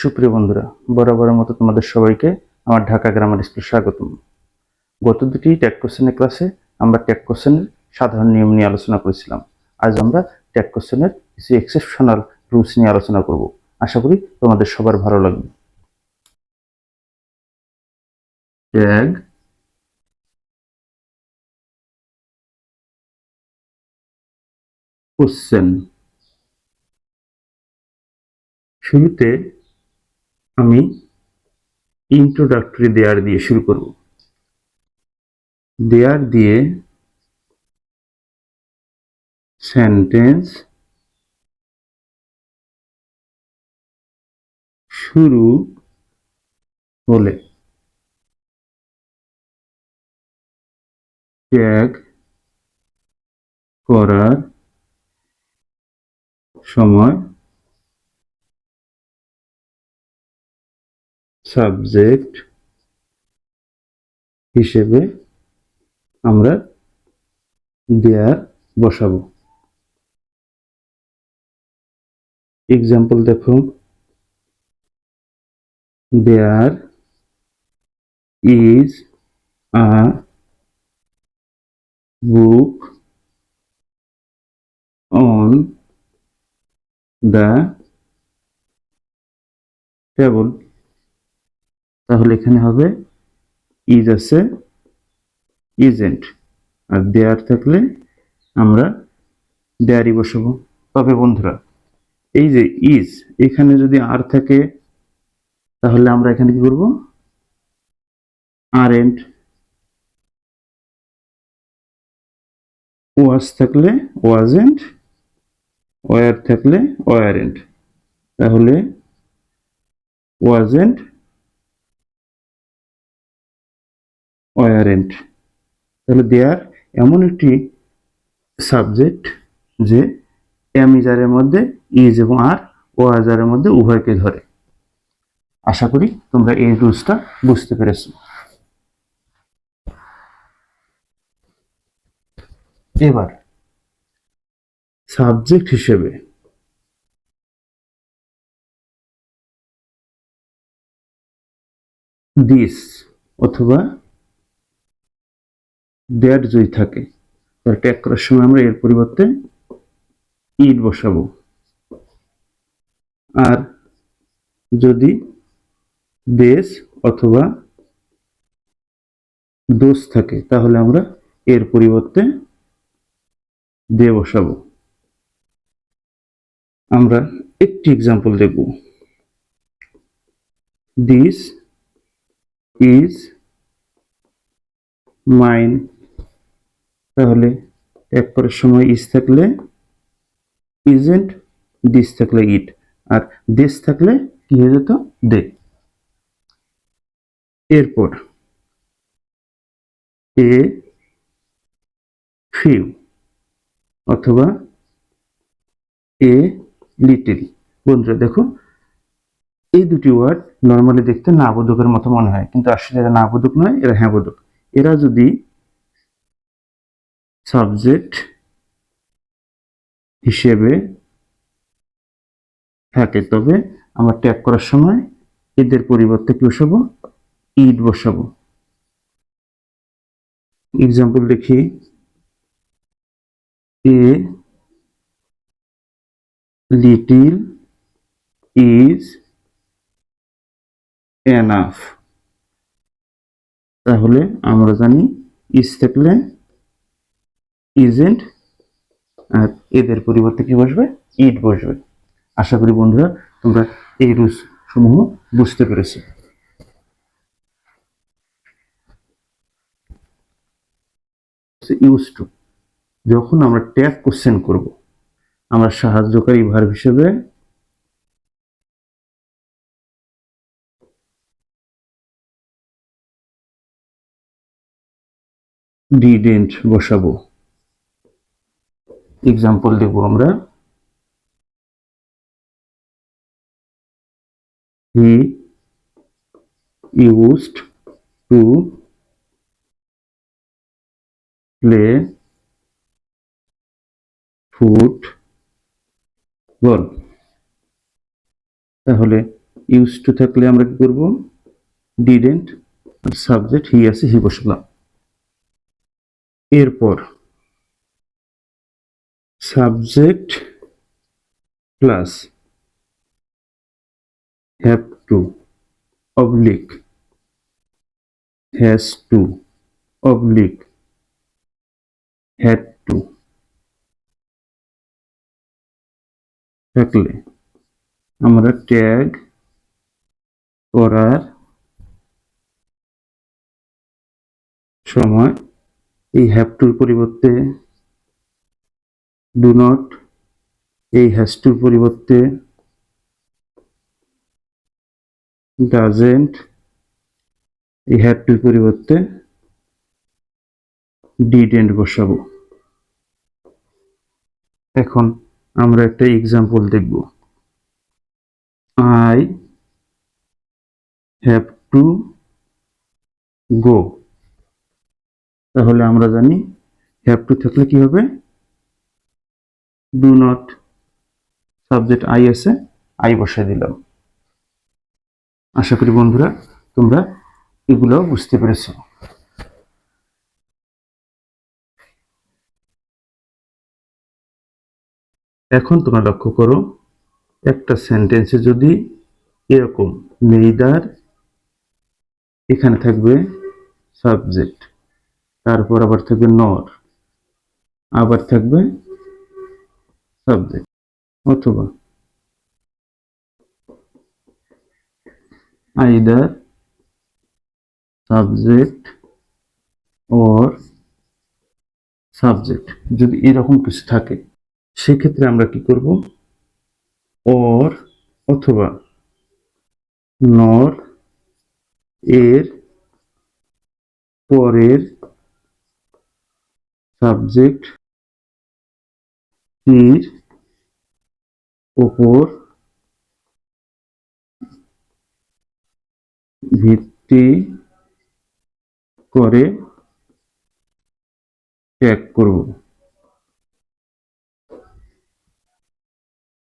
সুপ্রিয় বন্ধুরা, বরাবরের মতো তোমাদের সবাইকে আমার ঢাকা গ্রামার স্কুল স্বাগতম। গত দুটি ট্যাগ কোশ্চেনের ক্লাসে আমরা ট্যাগ কোশ্চেনের সাধারণ নিয়ম নিয়ে আলোচনা করেছিলাম। আজ আমরা ট্যাগ কোশ্চেনের কিছু এক্সেপশনাল রুলস নিয়ে আলোচনা করব। আশা করি তোমাদের সবার ভালো লাগবে। ট্যাগ কোশ্চেন শুরুতে আমি ইন্ট্রোডাক্টরি দেয়ার দিয়ে শুরু করব। দেয়ার দিয়ে সেন্টেন্স শুরু হলে ট্যাগ করার সময় সাবজেক্ট হিসেবে আমরা দেয়ার বসাবো। এক্সাম্পল দেখো। There is a book on the table তাহলে এখানে হবে ইজ আছে ইজেন্ট আর দেয়ার থাকলে আমরা দেয়ারই বসাবো। তবে বন্ধুরা, এই যে ইজ এখানে যদি আর থাকে, তাহলে আমরা এখানে কি করব? আর এন্ড ওয়াজ থাকলে ওয়াজেন্ট ওয়ার থাকলে ওয়ার এন্ড তাহলে ওয়াজেন্ট ওয়ারেন্ট তাহলে দেয়ার এমন একটি সাবজেক্ট যে অ্যামিজারের মধ্যে ইজ এবং আর ও আজারের মধ্যে উভয়কে ধরে। আশা করি তোমরা এই রুলসটা বুঝতে পেরেছ। এবার সাবজেক্ট হিসেবে দিস অথবা দ্যাট যদি থাকে, তাহলে ট্যাগ করার সময় আমরা এর পরিবর্তে ইট বসাবো। আর যদি দেশ অথবা দোষ থাকে, তাহলে আমরা এর পরিবর্তে দে বসাবো। আমরা একটি এক্সাম্পল দেখব। দিস ইজ মাইন তাহলে এক করার সময় ইজ থাকলে ইজেন্ট দিস থাকলে ইট আর দেশ থাকলে কি হয়ে যেত? দে এরপর এ ফিউ অথবা এ লিটিল বন্ধুরা, দেখো, এই দুটি ওয়ার্ড নর্মালি দেখতে না বোধকের মতো মনে হয়, কিন্তু আসলে এরা না বোধক নয়, এরা হ্যাঁ বোধক এরা যদি সাবজেক্ট হিসেবে থাকে। তবে আমরা ট্যাগ করার সময় এদের পরিবর্তে কি বসাবো? ইট বসাবো। এক্সাম্পল দেখি। এ লিটিল ইজ এনাফ তাহলে আমরা জানি ইজ থাকলে ইজেন্ট আর এদের পরিবর্তে কি বসবে? ইট বসবে। আশা করি বন্ধুরা, তোমরা এই রুলস সমূহ বুঝতে পেরেছ। ইউজ টু যখন আমরা ট্যাগ কোশ্চেন করব, আমরা সাহায্যকারী ভার্ব হিসেবে ডিডেন্ট বসাবো। এক্সাম্পল দেব আমরা। He used to play football তাহলে ইউজ টু থাকলে আমরা কি করব? ডিডেন্ট সাবজেক্ট হি আছে হি বসালাম এরপর subject plus have to, oblique, has to, oblique, had to, থাকলে আমরা ট্যাগ করার সময় এই হ্যাভ টুর পরিবর্তে ডু নট এই হ্যাজ টুর পরিবর্তে ডাজেন্ট এই হ্যাভ টুর পরিবর্তে ডিডেন্ট বসাবো। এখন আমরা একটা এক্সাম্পল দেখব। আই হ্যাভ টু গো তাহলে আমরা জানি হ্যাভ টু থাকলে কি হবে? ডু নট সাবজেক্ট আই আছে আই বসাই দিলাম আশা করি বন্ধুরা তোমরা এগুলো বুঝতে পেরেছ। এখন তোমরা লক্ষ্য করো, একটা সেন্টেন্সে যদি এরকম নেইদার, এখানে থাকবে সাবজেক্ট তারপর আবার থাকবে নর আবার থাকবে সাবজেক্ট অথবা আইদার সাবজেক্ট অর সাবজেক্ট যদি এরকম কিছু থাকে সেক্ষেত্রে আমরা কি করব? অর অথবা নর এর পরের সাবজেক্ট ওপর ভিত্তি করে ট্যাগ করব।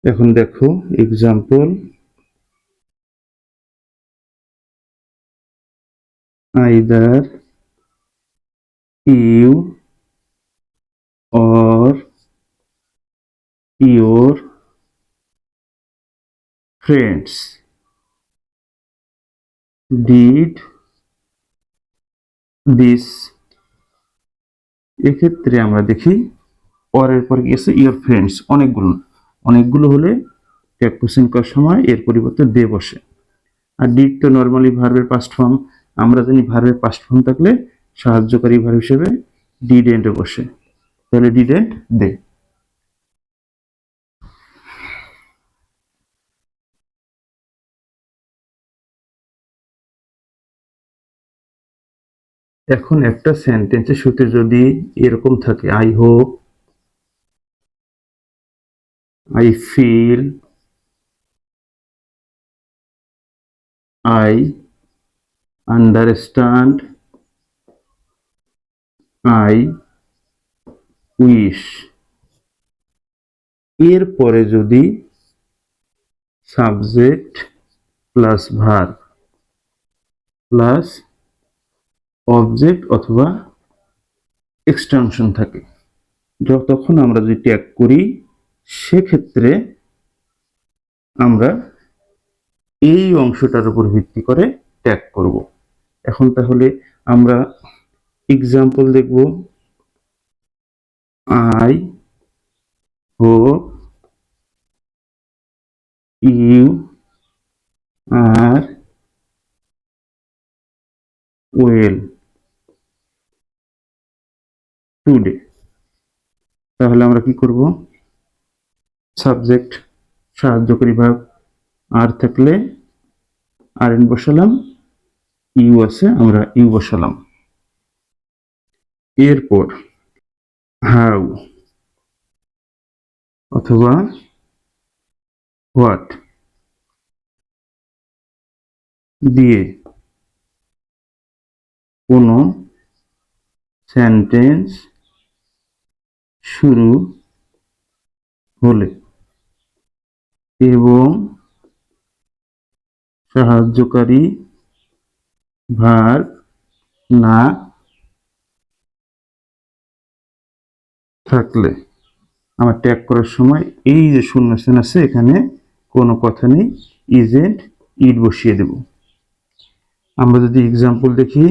এখন দেখো example either you or your friends. Did this. এক্ষেত্রে আমরা দেখি পরের পরে গেছে ইয়োর ফ্রেন্ডস অনেকগুলো অনেকগুলো হলে ট্যাগ কোশ্চেন করার সময় এর পরিবর্তে দে বসে। আর ডিড তো নর্মালি ভার্বের পাস্ট ফর্ম আমরা জানি ভার্বের পাস্ট ফর্ম থাকলে সাহায্যকারী ভার্ব হিসেবে ডিড এন্ডে বসে। তাহলে ডিড এন্ড দে এখন একটা সেন্টেন্সের শুরুতে যদি এরকম থাকে I hope I feel I understand. I wish. এরপরে যদি subject plus verb plus object অথবা এক্সটেনশন থাকে। তখন আমরা যদি ট্যাগ করি, সেক্ষেত্রে আমরা এই অংশটার উপর ভিত্তি করে ট্যাগ করব। এখন তাহলে আমরা এক্সাম্পল দেখব। I hope you are well today তাহলে আমরা কি করব? সাবজেক্ট সাহায্যকারী ভাব। আর থাকলে আর এন বসালাম, ইউ আছে, আমরা ইউ বসালাম। এরপর, হাউ অথবা হোয়াট দিয়ে কোনো সেন্টেন্স শুরু হলে এবং সাহায্যকারী ভার্ব না থাকলে। আমার ট্যাগ করার সময় এই যে শূন্যস্থান আছে, এখানে কোনো কথা নেই। ইজেন্ট ইট বসিয়ে দেব। আমরা যদি এক্সাম্পল দেখি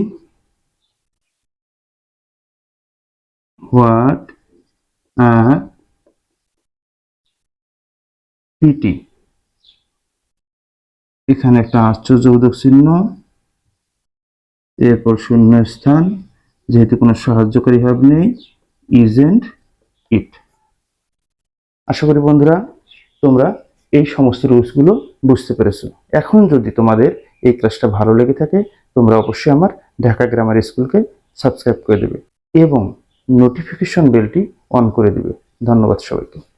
হোয়াট আর পিটি এখানে একটা আশ্চর্যবোধক চিহ্ন। এরপর শূন্য স্থান, যেহেতু কোনো সাহায্যকারী ভাব নেই ইজেন্ট ইট আশা করি বন্ধুরা, তোমরা এই সমস্ত রুলসগুলো বুঝতে পেরেছ। এখন যদি তোমাদের এই ক্লাসটা ভালো লেগে থাকে, তোমরা অবশ্যই আমার ঢাকা গ্রামার স্কুলকে সাবস্ক্রাইব করে দেবে এবং নোটিফিকেশন বেলটি অন করে দিবে। ধন্যবাদ সবাইকে।